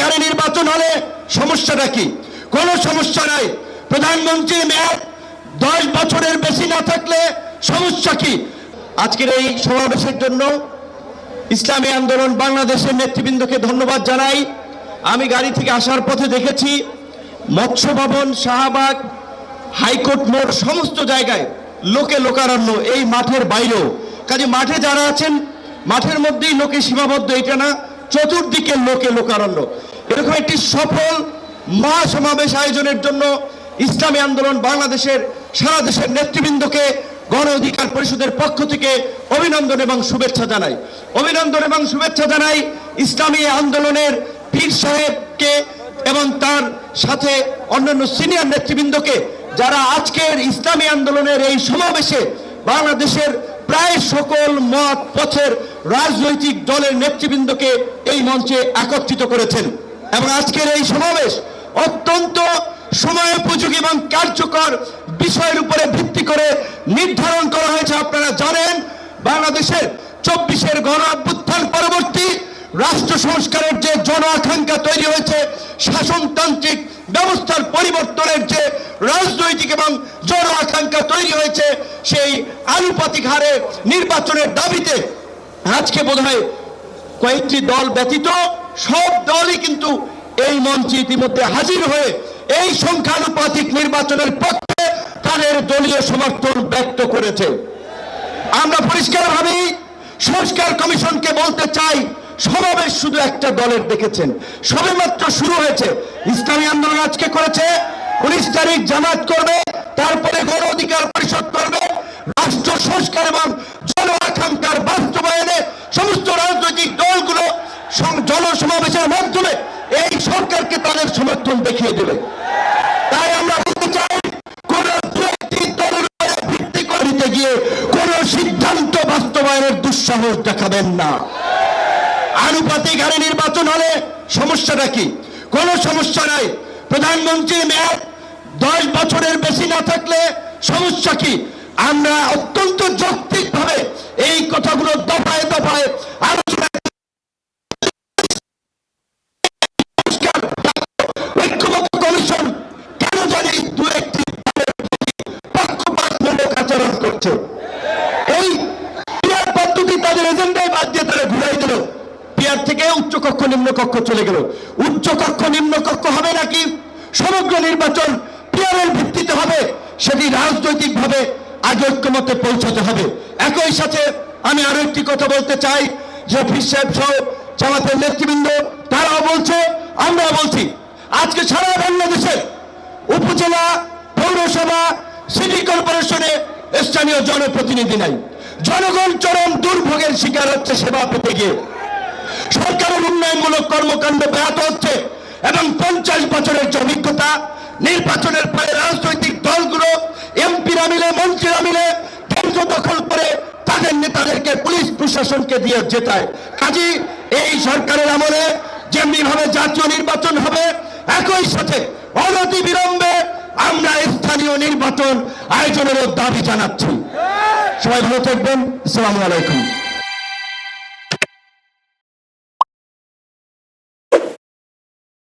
ঘাড়ে নির্বাচন হলে সমস্যাটা কি? কোনো সমস্যা নাই। প্রধানমন্ত্রী মেয়াদ দশ বছরের বেশি না থাকলে সমস্যা কি? আজকের এই সমাবেশের জন্য ইসলামী আন্দোলন বাংলাদেশের নেতৃবৃন্দকে ধন্যবাদ জানাই। আমি গাড়ি থেকে আসার পথে দেখেছি মৎস্য ভবন শাহবাগ, হাইকোর্ট মোড়, সমস্ত জায়গায় লোকে লোকারণ্য এই মাঠের বাইরেও। কাজে মাঠে যারা আছেন, মাঠের মধ্যেই লোকে সীমাবদ্ধ এটা না, চতুর্দিকে লোকে লোকারণ্য। এরকম একটি সফল মহাসমাবেশ আয়োজনের জন্য ইসলামী আন্দোলন বাংলাদেশের সারা দেশের নেতৃবৃন্দকে গণ অধিকার পরিষদের পক্ষ থেকে অভিনন্দন এবং শুভেচ্ছা জানাই। অভিনন্দন এবং শুভেচ্ছা জানাই ইসলামী আন্দোলনের পীর সাহেবকে এবং তার সাথে অন্যান্য সিনিয়র নেতৃবৃন্দকে যারা আজকের ইসলামী আন্দোলনের এই সমাবেশে বাংলাদেশের প্রায় সকল মত পথের রাজনৈতিক দলের নেতৃবৃন্দকে এই মঞ্চে একত্রিত করেছেন। এবং আজকের এই সমাবেশ অত্যন্ত সময়োপযোগী এবং কার্যকর বিষয়ের উপরে ভিত্তি করে নির্ধারণ করা হয়েছে। আপনারা জানেন, বাংলাদেশের চব্বিশের গণ অভ্যুত্থান পরবর্তী রাষ্ট্র সংস্কারের যে জন আকাঙ্ক্ষা তৈরি হয়েছে, শাসনতান্ত্রিক ব্যবস্থার পরিবর্তনের যে রাজনৈতিক এবং জন আকাঙ্ক্ষা তৈরি হয়েছে, সেই আনুপাতিক হারে নির্বাচনের দাবিতে আজকে বোধ হয় কয়েকটি দল ব্যতীত সব দলই কিন্তু এই মঞ্চে ইতিমধ্যে হাজির হয়ে এই সংখ্যানুপাতিক নির্বাচনের পক্ষে তাদের দলীয় সমর্থন ব্যক্ত করেছে। আমরা পরিষ্কারভাবেই সংস্কার কমিশনকে বলতে চাই, সমাবেশ শুধু একটা দলের দেখেছেন। সবেমাত্র শুরু হয়েছে। ইসলামী আন্দোলন আজকে করেছে। উনিশ তারিখ জামাত করবে, তারপরে গণ অধিকার পরিষদ করবে, রাষ্ট্র সংস্কার এবং জন আকাঙ্ক্ষার বাস্তবায়নে সমস্ত রাজনৈতিক দলগুলো সং- জনসমাবেশের মাধ্যমে এই সরকারকে তাদের সমর্থন দেখিয়ে দেবে। তাই আমরা বলতে চাই, কোন ভিত্তি করিতে গিয়ে কোন সিদ্ধান্ত বাস্তবায়নের দুঃসাহস দেখাবেন না। আনুপাতিক হারে নির্বাচন হলে সমস্যাটা কি? কোনো সমস্যা নাই। প্রধানমন্ত্রী মেয়াদ দশ বছরের বেশি না থাকলে সমস্যা কি? আমরা অত্যন্ত যৌক্তিকভাবে এই কথাগুলো দফায় দফায় করছে এই পিয়ার পদ্ধতি তাদের এজেন্ডায় বাদ দিয়ে তারা ঘুরাই দিল। পিয়ার থেকে উচ্চ কক্ষ নিম্ন কক্ষ চলে গেল। উচ্চ কক্ষ নিম্ন কক্ষ হবে নাকি? সমগ্র নির্বাচন পিয়ারের ভিত্তিতে হবে, সেটি রাজনৈতিকভাবে আগে ঐক্যমতে পৌঁছাতে হবে। একই সাথে আমি আরও একটি কথা বলতে চাই, যে ফির সাহেব সহ জামাতের নেতৃবৃন্দ, তারাও বলছে আমরা বলছি, আজকে সারা বাংলাদেশে উপজেলা, পৌরসভা, সিটি কর্পোরেশনে স্থানীয় জনপ্রতিনিধি নাই। জনগণ চরম দুর্ভোগের শিকার হচ্ছে সেবা পেতে গিয়ে। সরকারের উন্নয়নমূলক কর্মকাণ্ড ব্যাহত হচ্ছে এবং পঞ্চাশ বছরের অভিজ্ঞতা, নির্বাচনের পরে রাজনৈতিক দলগুলো এমপিরা মিলে মন্ত্রীরা মিলে কেন্দ্র দখল করে তাদের নেতাদেরকে পুলিশ প্রশাসনকে দিয়ে জেতায়। কাজী, এই সরকারের আমলে যেমনি ভাবে জাতীয় নির্বাচন হবে, একই সাথে অনতি বিলম্বে আমরা স্থানীয় নির্বাচন আয়োজনেরও দাবি জানাচ্ছি। সবাই ভালো থাকবেন। আসসালামু আলাইকুম।